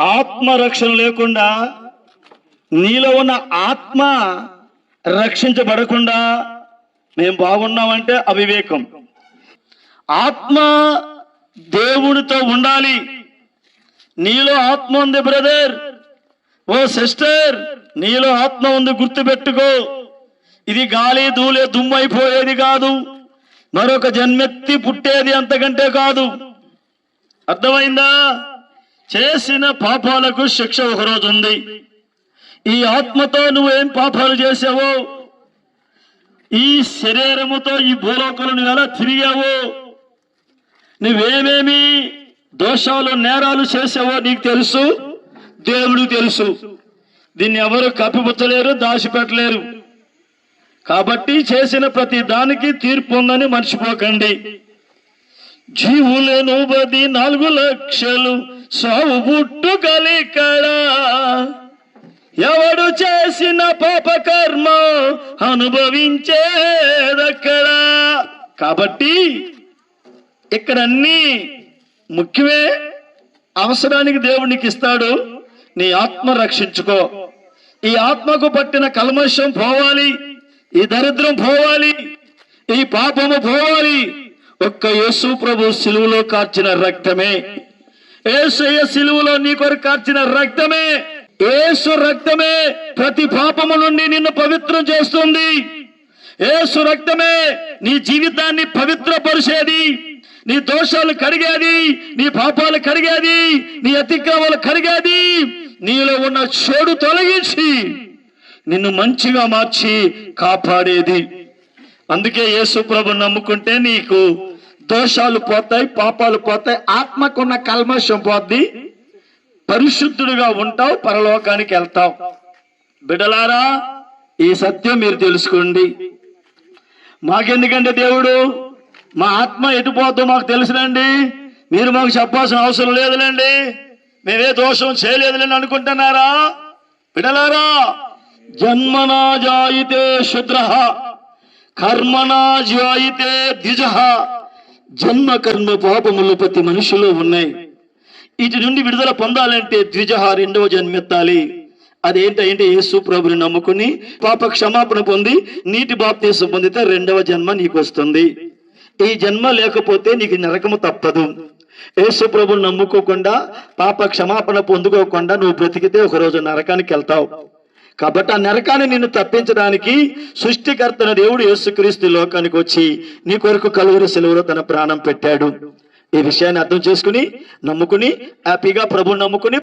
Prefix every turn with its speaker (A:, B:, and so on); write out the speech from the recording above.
A: ఆత్మరక్షణ లేకుండా నీలో ఉన్న ఆత్మ రక్షించబడకుండా మేము బాగున్నామంటే అవివేకం. ఆత్మ దేవునితో ఉండాలి. నీలో ఆత్మ ఉంది బ్రదర్. ఓ సిస్టర్ నీలో ఆత్మ ఉంది గుర్తుపెట్టుకో. ఇది గాలి దూలే దుమ్మైపోయేది కాదు. మరొక జన్మెత్తి పుట్టేది అంతకంటే కాదు. అర్థమైందా? చేసిన పాపాలకు శిక్ష ఒకరోజు ఉంది ఈ ఆత్మతో నువ్వేం పాపాలు చేసావో ఈ శరీరముతో ఈ భూలోకలు నువ్వు ఎలా తిరిగావో నువ్వేమేమి దోషాలు నేరాలు చేసావో నీకు తెలుసు దేవుడికి తెలుసు. దీన్ని ఎవరు కప్పిపుచ్చలేరు దాచిపెట్టలేరు. కాబట్టి చేసిన ప్రతి దానికి తీర్పు ఉందని మర్చిపోకండి. జీవులను పది నాలుగు లక్షలు సావు పుట్టు కలికడ ఎవడు చేసిన పాప కర్మ అనుభవించేదక్కడ. కాబట్టి ఇక్కడ అన్ని ముఖ్యమే. అవసరానికి దేవునికి ఇస్తాడు నీ ఆత్మ రక్షించుకో. ఈ ఆత్మకు పట్టిన కల్మషం పోవాలి. ఈ దరిద్రం పోవాలి. ఈ పాపము పోవాలి. ఒక్క యేసు ప్రభు సిలువలో కార్చిన రక్తమే. ఏసయ్య సిలువలో నీ కొరకు కార్చిన రక్తమే ఏసు రక్తమే ప్రతి పాపము నుండి నిన్ను పవిత్రం చేస్తుంది. ఏసు రక్తమే నీ జీవితాన్ని పవిత్రపరిచేది. నీ దోషాలు కడిగేది నీ పాపాలు కడిగేది నీ అతిక్రమాలు కడిగేది. నీలో ఉన్న చెడు తొలగించి నిన్ను మంచిగా మార్చి కాపాడేది. అందుకే యేసు ప్రభు నమ్ముకుంటే నీకు దోషాలు పోతాయి పాపాలు పోతాయి ఆత్మకున్న కల్మషం పోద్ది. పరిశుద్ధుడుగా ఉంటావు పరలోకానికి వెళ్తావు. బిడలారా ఈ సత్యం మీరు తెలుసుకోండి. మాకెందుకంటే దేవుడు? మా ఆత్మ ఎటుపోతో మాకు తెలుసునండి. మీరు మాకు చెప్పాల్సిన అవసరం లేదులేండి. మేమే దోషం చేయలేదులేండి అనుకుంటున్నారా? బిడలారా జన్మనా జాయితే శుద్ర కర్మనా జాయితే ద్విజ. జన్మ కర్మ పాపములు ప్రతి మనిషిలో ఉన్నాయి. ఇటు నుండి విడుదల పొందాలంటే ద్విజహ రెండవ జన్మెత్తాలి. అదేంటంటే యేసు ప్రభుని నమ్ముకుని పాప క్షమాపణ పొంది నీటి బాప్తి పొందితే రెండవ జన్మ నీకు వస్తుంది ఈ జన్మ లేకపోతే నీకు నరకము తప్పదు. యేసు ప్రభుని నమ్ముకోకుండా పాప క్షమాపణ పొందుకోకుండా నువ్వు బ్రతికితే ఒకరోజు నరకానికి వెళ్తావు. కాబట్టి ఆ నరకాన్ని నిన్ను తప్పించడానికి సృష్టికర్తన దేవుడు యేసుక్రీస్తు లోకానికి వచ్చి నీ కొరకు కలువురు సెలవులో తన ప్రాణం పెట్టాడు. ఈ విషయాన్ని అర్థం చేసుకుని నమ్ముకుని హ్యాపీగా ప్రభుని నమ్ముకుని